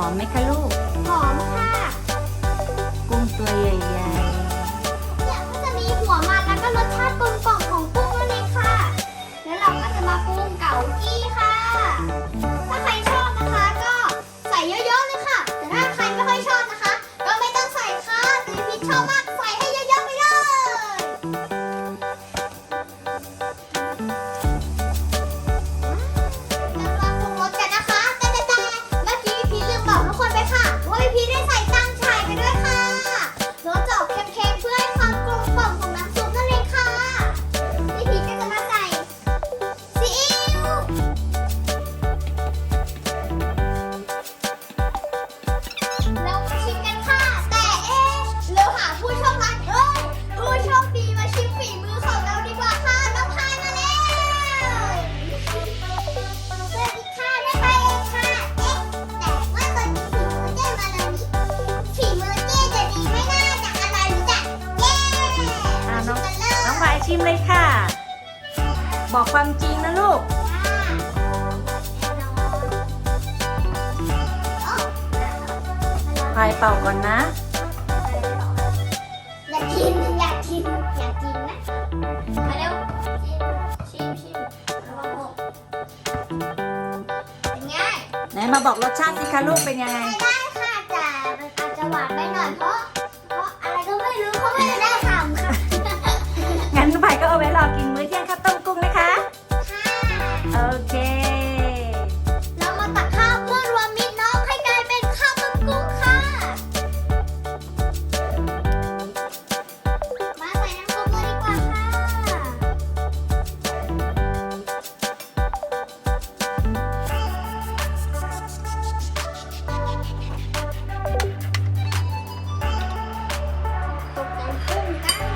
อมไหมคะลูก หอมค่ะกุ้งตัวใหญ่เนี่ยก็จะมีหัวมันแล้วก็รสชาติกลมกล่อมของกุ้งนั่เองค่ะ แล้วเราก็จะมาปรุงเกากี้ค่ะ ถ้าใครชอบนะคะ ก็ใส่เยอะๆเลยค่ะ แต่ถ้าใครไม่ค่อยชอบนะคะ ก็ไม่ต้องใส่ค่ะแต่พี่ชอบมาก ชิมเลยค่ะ บอกความจริงนะลูก พายเป่าก่อนนะ อยากกินอยากกินอยากกินนะมาเร็วชิมชิมระวังหกเป็นไงไหนมาบอกรสชาติสิคะลูกเป็นยังไง เค เรามาตักข้าวเพื่อรวมมิตรน้องให้กลายเป็นข้าวต้มกุ้งค่ะ มาใส่น้ำซุปเลยดีกว่าค่ะ ตกแต่งกุ้งกัน